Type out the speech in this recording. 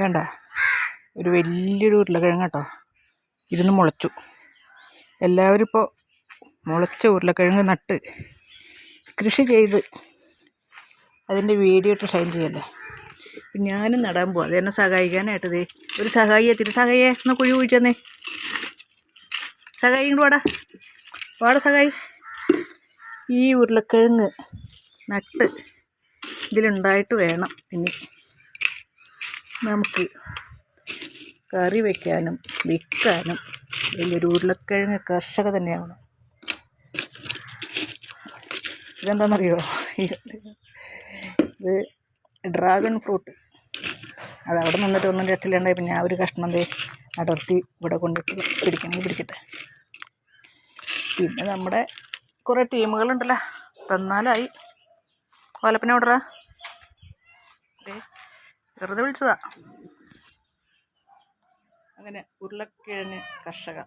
വേണ്ട. ഒരു വലിയൊരു ഉരുളക്കിഴങ്ങ് കേട്ടോ. ഇരുന്ന് മുളച്ചു. എല്ലാവരും ഇപ്പോൾ മുളച്ച ഉരുളക്കിഴങ്ങ് നട്ട് കൃഷി ചെയ്ത് അതിന്റെ വീഡിയോ ഇട്ട് ഷൈൻ ചെയ്യല്ലേ? ഞാനും നടാൻ പോവാം. അതെന്നെ സഹായിക്കാനായിട്ട് ദേ. ഒരു സഹായി തിരി. സഹായിയെ ഒന്ന് കുഴി കുഴിച്ചെന്നേ. സഹായി ഇങ്ങോട്ട് വാടാ. വാടാ സഹായി. ഈ ഉരുളക്കിഴങ്ങ് നട്ട് ഇതിലുണ്ടായിട്ട് വേണം. ഇനി നമുക്ക് കറി വയ്ക്കാനും വിൽക്കാനും വലിയൊരു ഉരുളക്കിഴങ്ങ് കർഷക തന്നെയാണ്. ഇതെന്താണെന്നറിയോ ഇത് ഡ്രാഗൺ ഫ്രൂട്ട്. അത് അവിടെ നിന്നിട്ട് ഒന്നും രട്ടിലുണ്ടായി പിന്നെ ആ ഒരു കഷ്ണം ദേ അടർത്തി ഇവിടെ കൊണ്ടിട്ട് പിടിക്കണമെങ്കിൽ പിടിക്കട്ടെ. പിന്നെ നമ്മുടെ കുറേ ടീമുകളുണ്ടല്ലോ. തന്നാലായി. ഓലപ്പന എവിടെടാ ദേ വെറുതെ വിളിച്ചതാ. അങ്ങനെ ഉരുളക്കിഴങ്ങ് കർഷക.